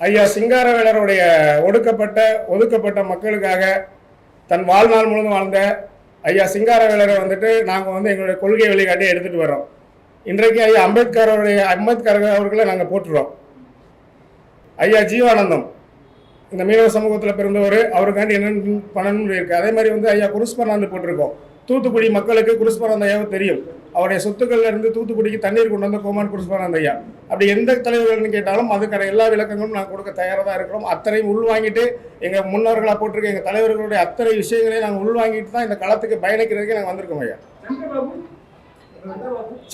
ஐயா சிங்காரவேலருடைய ஒடுக்கப்பட்ட ஒதுக்கப்பட்ட மக்களுக்காக தன் வாழ்நாள் முழுந்து வாழ்ந்த ஐயா சிங்காரவேலரை வந்துட்டு நாங்கள் வந்து எங்களுடைய கொள்கை வழிகாட்டி எடுத்துகிட்டு வரோம் இன்றைக்கு ஐயா அம்பேத்கர் அம்பேத்கர் அவர்களை நாங்கள் போட்டுறோம் ஐயா ஜீவானந்தம் இந்த மீனவ சமூகத்தில் பிறந்தவர் அவருக்காண்டி என்னென்னு பண்ணணும்னு இருக்குது அதே மாதிரி வந்து ஐயா குருஸ்பர்ணாந்து போட்டிருக்கோம். தூத்துக்குடி மக்களுக்கு குருஸ்பர்ணாந்த ஐயாவை தெரியும். அவருடைய சொத்துக்கள்ல இருந்து தூத்துக்குடிக்கு தண்ணீர் கொண்டு வந்த கோமான் குருஸ்பர்ணாந்த ஐயா. அப்படி எந்த தலைவர்கள்னு கேட்டாலும் அதுக்கான எல்லா விளக்கங்களும் நாங்கள் கொடுக்க தயாராக தான் இருக்கிறோம். அத்தனையும் உள்வாங்கிட்டு எங்கள் முன்னோர்களாக போட்டிருக்க எங்கள் தலைவர்களுடைய அத்தனை விஷயங்களையும் நாங்கள் உள்வாங்கிட்டு தான் இந்த களத்துக்கு பயணிக்கிறதுக்கு நாங்கள் வந்திருக்கோம் ஐயா.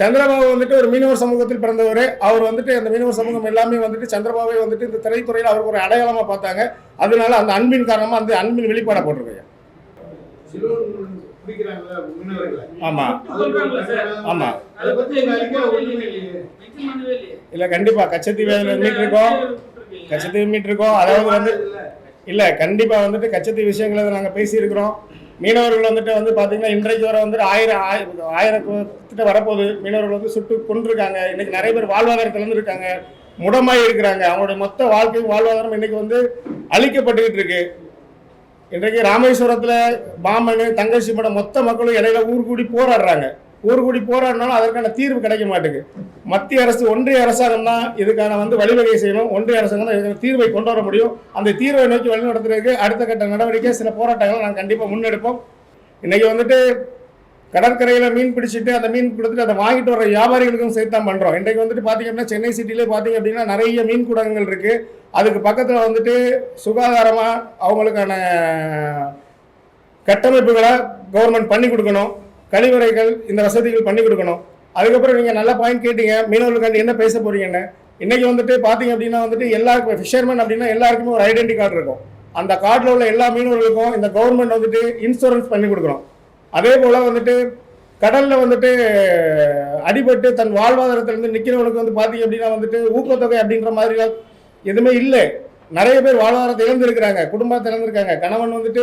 சந்திரபாபு. வந்துட்டு ஒரு மீனவர் சமூகத்தில் பிறந்தவர். அவர் வந்துட்டு அந்த மீனவர் சமூகம் எல்லாமே வந்துட்டு சந்திரபாபுவை வந்துட்டு இந்த திரைத்துறையில் அவருக்கு ஒரு அடையாளமா பார்த்தாங்க. அதனால அந்த அன்பின் காரணமா அந்த அன்பின் வெளிப்பாட போட்டிருக்கேன் சிலோன் பிடிக்கிறாங்கல்ல மீனவர்களை ஆமா? ஆமா. இல்ல கண்டிப்பா. கச்சத்தீவு மீட் இருக்கோம் கச்சத்தீவு மீட் இருக்கோம் அதாவது வந்து இல்ல. கண்டிப்பா வந்துட்டு கச்சத்தீவு விஷயங்களை நாங்க பேசியிருக்கிறோம். மீனவர்கள் வந்துட்டு வந்து பாத்தீங்கன்னா இன்றைக்கு வர வந்துட்டு ஆயிரம் ஆயிரம் ஆயிரத்திட்ட வரப்போகுது. மீனவர்கள் வந்து சுட்டு கொண்டிருக்காங்க இன்னைக்கு நிறைய பேர் வாழ்வாதாரத்துல இருந்து இருக்காங்க. முடமாய் இருக்கிறாங்க அவங்களுடைய மொத்த வாழ்க்கை வாழ்வாதாரம் இன்னைக்கு வந்து அழிக்கப்பட்டுக்கிட்டு இருக்கு. இன்றைக்கு ராமேஸ்வரத்தில் பாமனு தங்கச்சி மடம் மொத்த மக்களும் இடையில ஊர் கூடி போராடுறாங்க. ஊர் கூடி போராடினாலும் அதற்கான தீர்வு கிடைக்க மாட்டேங்குது. மத்திய அரசு ஒன்றிய அரசாங்கம் தான் இதுக்கான வந்து வழிவகை செய்யணும். ஒன்றிய அரசாங்கம் தான் இதுக்கான தீர்வை கொண்டு வர முடியும். அந்த தீர்வை நோக்கி வழிநடத்துறதுக்கு அடுத்த கட்ட நடவடிக்கை சில போராட்டங்களை நாங்கள் கண்டிப்பாக முன்னெடுப்போம். இன்றைக்கி வந்துட்டு கடற்கரையில் மீன் பிடிச்சிட்டு அந்த மீன் கொடுத்துட்டு அதை வாங்கிட்டு வர வியாபாரிகளுக்கும் சேர்த்து தான் பண்ணுறோம் இன்றைக்கு வந்துட்டு பார்த்தீங்க அப்படின்னா சென்னை சிட்டிலே பார்த்திங்க அப்படின்னா நிறைய மீன் கூடங்கள் இருக்குது அதுக்கு பக்கத்தில் வந்துட்டு சுகாதாரமாக அவங்களுக்கான கட்டமைப்புகளை கவர்மெண்ட் பண்ணி கொடுக்கணும். கழிவறைகள் இந்த வசதிகள் பண்ணி கொடுக்கணும். அதுக்கப்புறம் நீங்கள் நல்ல பாயிண்ட் கேட்டீங்க. மீனவர்களுக்காண்டி என்ன பேச போகிறீங்கன்னு இன்றைக்கி வந்துட்டு பார்த்திங்க அப்படின்னா வந்துட்டு எல்லாருக்கும் ஃபிஷர்மேன் அப்படின்னா எல்லாருக்குமே ஒரு ஐடென்டி கார்டு இருக்கும். அந்த கார்டில் உள்ள எல்லா மீனவர்களுக்கும் இந்த கவர்மெண்ட் வந்துட்டு இன்சூரன்ஸ் பண்ணி கொடுக்கணும். அதே போல் வந்துட்டு கடலில் வந்துட்டு அடிபட்டு தன் வாழ்வாதாரத்திலிருந்து நிற்கிறவனுக்கு வந்து பார்த்தீங்க அப்படின்னா வந்துட்டு ஊக்கத்தொகை அப்படின்ற மாதிரி எதுவுமே இல்லை. நிறைய பேர் வாழ்வாதாரத்தை இழந்திருக்கிறாங்க குடும்பத்தை இழந்திருக்காங்க. கணவன் வந்துட்டு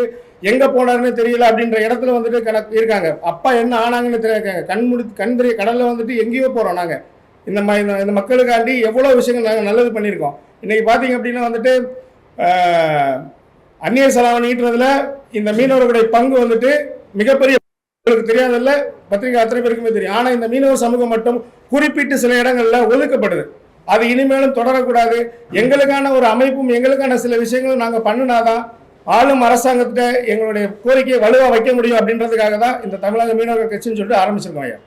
எங்கே போனாருன்னு தெரியல அப்படின்ற இடத்துல வந்துட்டு கணக்கு இருக்காங்க. அப்பா என்ன ஆனாங்கன்னு தெரியாங்க கண் முடி கண் தெரிய கடலில் வந்துட்டு எங்கேயோ போகிறோம் நாங்கள் இந்த ம- இந்த- இந்த மக்களுக்காண்டி எவ்வளோ விஷயங்கள் நாங்கள் நல்லது பண்ணியிருக்கோம். இன்றைக்கி பார்த்தீங்க அப்படின்னா வந்துட்டு அந்நிய செலாவணி இந்த மீனவர்களுடைய பங்கு வந்துட்டு மிகப்பெரிய உங்களுக்கு தெரியாதல்ல பத்திரிகை அத்தனை பேருக்குமே தெரியும். ஆனால் இந்த மீனவ சமூகம் மட்டும் குறிப்பிட்டு சில இடங்களில் ஒதுக்கப்படுது அது இனிமேலும் தொடரக்கூடாது. எங்களுக்கான ஒரு அமைப்பும் எங்களுக்கான சில விஷயங்களும் நாங்கள் பண்ணினாதான் ஆளும் அரசாங்கத்திட்ட எங்களுடைய கோரிக்கையை வலுவாக வைக்க முடியும் அப்படின்றதுக்காக தான் இந்த தமிழக மீனவர்கள் கட்சின்னு சொல்லிட்டு ஆரம்பிச்சிருக்கோம் ஐயா.